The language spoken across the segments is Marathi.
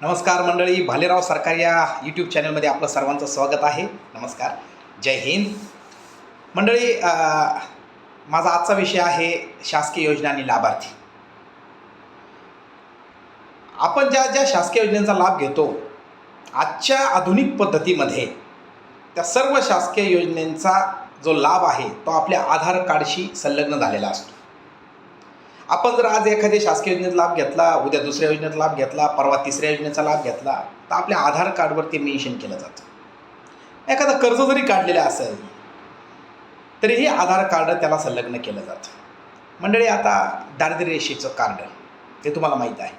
नमस्कार मंडळी भालेराव सरकार या यूट्यूब चॅनलमध्ये आपलं सर्वांचं स्वागत आहे. नमस्कार. जय हिंद. मंडळी माझा आजचा विषय आहे शासकीय योजना आणि लाभार्थी. आपण ज्या ज्या शासकीय योजनेचा लाभ घेतो आजच्या आधुनिक पद्धतीमध्ये त्या सर्व शासकीय योजनेचा जो लाभ आहे तो आपल्या आधार कार्डशी संलग्न झालेला असतो. आपण जर आज एखाद्या शासकीय योजनेचा लाभ घेतला उद्या दुसऱ्या योजनेचा लाभ घेतला परवा तिसऱ्या योजनेचा लाभ घेतला तर आपल्या आधार कार्डवरती मेन्शन केलं जातं. एखादं कर्ज जरी काढलेलं असेल तरीही आधार कार्ड त्याला संलग्न केलं जातं. मंडळी आता दारिद्र्य रेषेचं कार्ड ते तुम्हाला माहीत आहे.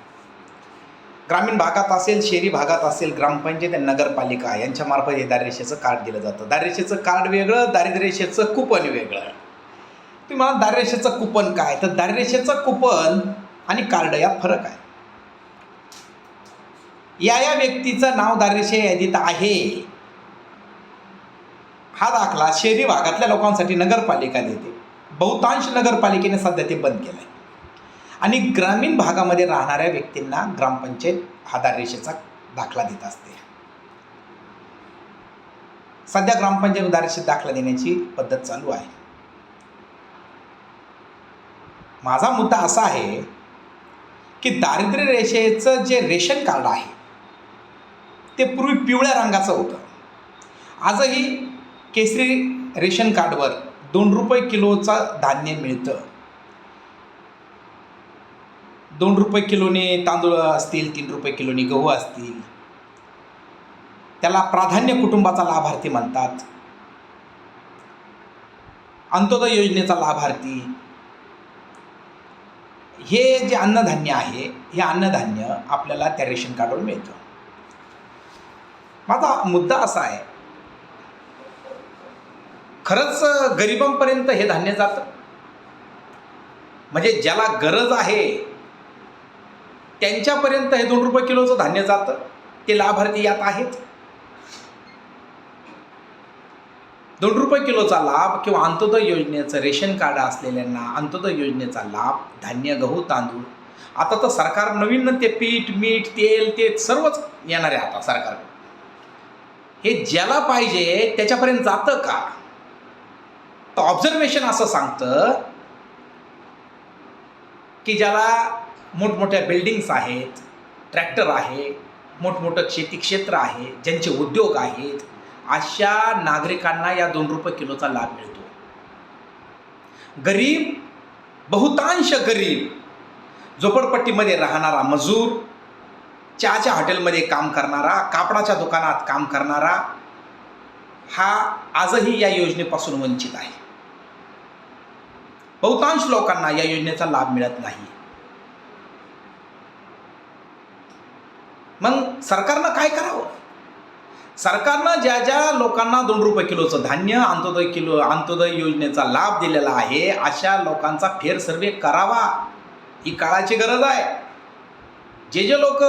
ग्रामीण भागात असेल शहरी भागात असेल ग्रामपंचायत आणि नगरपालिका यांच्यामार्फत हे दारिद्र्यरेषेचं कार्ड दिलं जातं. दारिद्र्यरेषेचं कार्ड वेगळं दारिद्र्यरेषेचं कुपन वेगळं. तुम्ही मला दारिद्र्यरेषेचं कुपन काय? तर दार्यरेषेचं कुपन आणि कार्ड यात फरक आहे. या या व्यक्तीचं नाव दारिद्र्यरेषे यादीत आहे. हा दाखला शहरी भागातल्या लोकांसाठी नगरपालिका देते. बहुतांश नगरपालिकेने सध्या ते बंद केलं आहे आणि ग्रामीण भागामध्ये राहणाऱ्या व्यक्तींना ग्रामपंचायत हा दारिद्र्यरेषेचा दाखला देत असते. सध्या ग्रामपंचायत दारिद्र्यरेषेत दाखला देण्याची पद्धत चालू आहे. माझा मुद्दा असा आहे की दारिद्र्य रेषेचं जे रेशन कार्ड आहे ते पूर्वी पिवळ्या रंगाचं होतं. आजही केसरी रेशन कार्डवर दोन रुपये किलोचा धान्य मिळतं. दोन रुपये किलोने तांदूळ असतील तीन रुपये किलोने गहू असतील. त्याला प्राधान्य कुटुंबाचा लाभार्थी म्हणतात. अंत्योदय योजनेचा लाभार्थी हे जे अन्नधान्य आहे हे अन्नधान्य आपल्याला त्या रेशन कार्डवर मिळतं. माझा मुद्दा असा आहे खरंच गरिबांपर्यंत हे धान्य जातं? म्हणजे ज्याला गरज आहे त्यांच्यापर्यंत हे दोन रुपये किलोचं धान्य जातं? ते लाभार्थी यात आहेत? दोन रुपये किलोचा लाभ किंवा अंत्योदय योजनेचं रेशन कार्ड असलेल्यांना अंत्योदय योजनेचा लाभ धान्य गहू तांदूळ. आता तर सरकार नवीन ते पीठ मीठ तेल ते सर्वच येणार आहे आता सरकार. हे ज्याला पाहिजे त्याच्यापर्यंत जातं का? तर ऑब्झर्वेशन असं सांगतं की ज्याला मोठमोठ्या बिल्डिंग्स आहेत ट्रॅक्टर आहे मोठमोठं शेती क्षेत्र आहे ज्यांचे उद्योग आहेत अशा नागरिकांना या दोन रुपये किलोचा लाभ मिळतो. गरीब बहुतांश गरीब झोपडपट्टीमध्ये राहणारा मजूर चहाच्या हॉटेलमध्ये काम करणारा कापडाच्या दुकानात काम करणारा हा आजही या योजनेपासून वंचित आहे. बहुतांश लोकांना या योजनेचा लाभ मिळत नाही. मग सरकारनं काय करावं? सरकारनं ज्या ज्या लोकांना दोन रुपये किलोचं धान्य अंत्योदय किलो अंत्योदय योजनेचा लाभ दिलेला आहे अशा लोकांचा फेर सर्वे करावा ही काळाची गरज आहे. जे जे लोक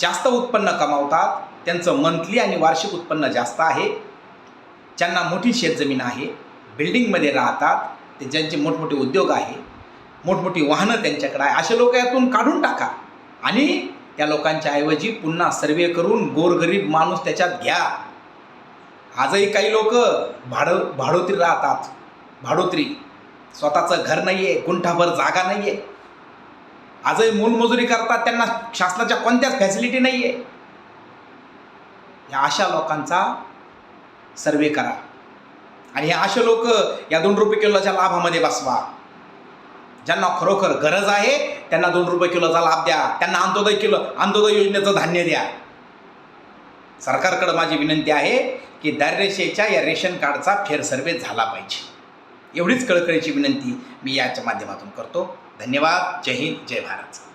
जास्त उत्पन्न कमावतात त्यांचं मंथली आणि वार्षिक उत्पन्न जास्त आहे. ज्यांना मोठी शेतजमीन आहे बिल्डिंगमध्ये राहतात ते ज्यांचे मोठमोठे उद्योग आहे मोठमोठी वाहनं त्यांच्याकडे आहे असे लोक यातून काढून टाका. आणि त्या लोकांच्या ऐवजी पुन्हा सर्वे करून गोरगरीब माणूस त्याच्यात घ्या. आजही काही लोक भाड भाडोत्री राहतात. भाडोत्री. स्वतःचं घर नाही आहे गुंठाभर जागा नाही आहे आजही मोलमजुरी करतात त्यांना शासनाच्या कोणत्याच फॅसिलिटी नाही आहे या अशा लोकांचा सर्वे करा. आणि हे असे लोक या दोन रुपये किलोच्या लाभामध्ये बसवा. ज्यांना खरोखर गरज आहे त्यांना दोन रुपये किलोचा लाभ द्या. त्यांना अंत्योदय किलो अंत्योदय योजनेचं धान्य द्या. सरकारकडं माझी विनंती आहे की दारिद्र्यशेच्या या रेशन कार्डचा फेरसर्वे झाला पाहिजे. एवढीच कळकळीची विनंती मी याच्या माध्यमातून करतो. धन्यवाद. जय हिंद. जय भारत.